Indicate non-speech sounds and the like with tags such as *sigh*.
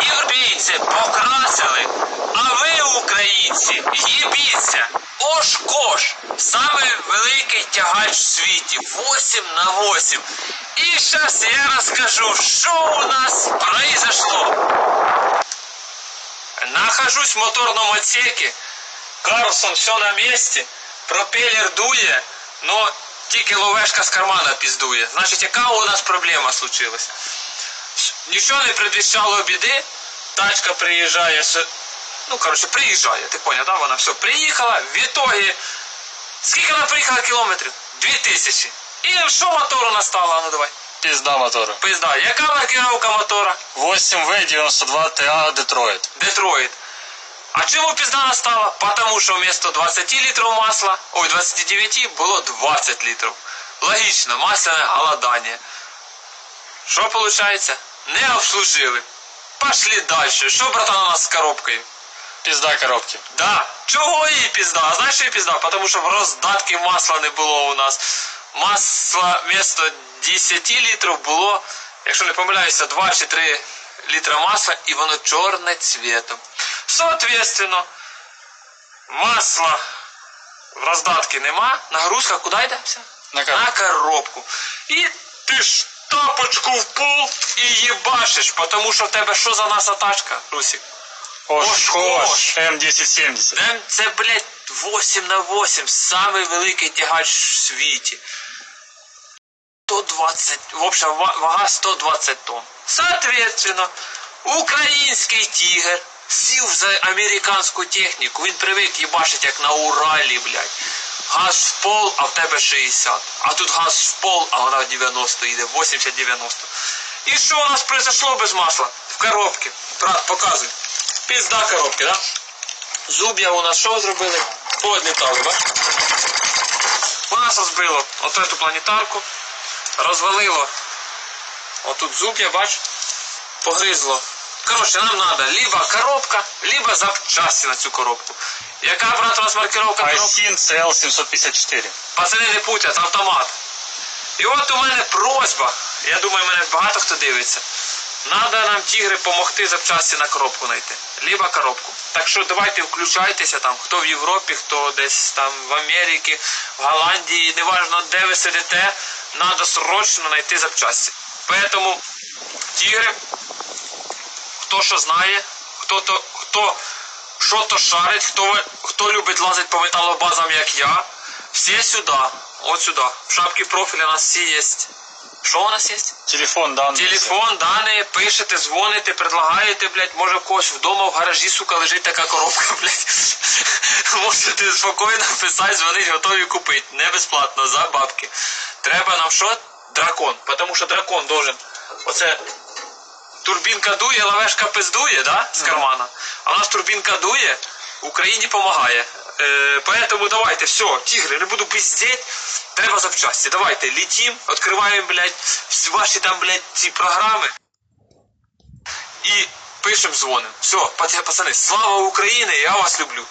Європейці покрасили, а ви, українці, їбіться. Ош кош. Самий великий тягач в світі. 8 на 8. І зараз я розкажу, що у нас произошло. Нахожусь в моторном отсеке. Карлсон все на месте. Пропеллер дує, но тільки ловешка з кармана піздує. Значить, яка у нас проблема случилась? Нічого не предвіщало біди. Тачка приїжджає. Ну, коротше, приїжджає, ти поняв, да? Вона все приїхала. В ітогі. Скільки вона приїхала кілометрів? Дві тисячі. І що мотору настало? Ну давай. Пизда мотора. Пизда. Яка маркировка мотора? 8В92 TA Детройт. Детройт. А чому пізда настала? Потому що вместо 20 літрів масла, ой, 29 було 20 літрів. Логічно, масляне голодання. Що виходить? Не обслужили. Пошли далі. Що, братан, у нас з коробкою? Пизда коробки. Да. Чого її пізда? А знаєш, що її пізда? Потому що в роздатки масла не було у нас. Масла вместо 10 літрів було, якщо не помиляюся, 2 чи 3 літра масла, і воно чорне цвітом. Соответственно, масла в роздатки нема, нагрузка куди йде? На коробку. На коробку. І ти ж тапочку в пол і їбашиш, тому що в тебе що за наша тачка, Русик? Ош, Ош. Ош, М1070. Дем- Це, блядь, 8 на 8, самий великий тягач в світі. 120, в общем, ва- вага 120 тонн. Соответственно, український тігр сів за американську техніку, він привик їбашить як на Уралі, блядь. Газ в пол, а в тебе 60. А тут газ в пол, а вона в 90 йде, 80-90. І що у нас произошло без масла? В коробці. Брат, показуй. Пізда коробки, да? Зуб'я у нас що зробили? Поодлітали, бач? У нас розбило оту планетарку, розвалило отут зуб'я, бач, погризло. Коротше, нам треба либо коробка, либо запчасті на цю коробку. Яка, брат, у нас маркировка коробки? Айсин CL754. Пацани не путять, автомат. І от у мене просьба, я думаю, мене багато хто дивиться. Надо нам тігри допомогти запчасті на коробку знайти. Либо коробку. Так що давайте включайтеся там, хто в Європі, хто десь там в Америці, в Голландії, неважно де ви сидите, треба срочно знайти запчасті. Поэтому тігри, хто що знає, хто то, хто що то шарить, хто, хто любить лазити по металобазам, як я, всі сюди, от сюди. В шапці профіля у нас всі є. Що у нас є? Телефон данный. Телефон, дані, пишете, дзвоните, предлагаєте, блядь, може в когось вдома в гаражі, сука, лежить така коробка, *laughs* блядь. Можете спокійно писати, дзвонить, готові купити. Не безплатно, за бабки. Треба нам що? Дракон. Тому що дракон должен. Оце турбінка дує, лавешка пиздує, да, з кармана. А у нас турбінка дує, Україні допомагає. Е, поэтому давайте, все, тігри, не буду пиздеть. Треба запчасті. Давайте, летім, відкриваємо, блядь, ваші там, блядь, ці програми. І пишемо, дзвонимо. Все, пацани, слава Україні, я вас люблю.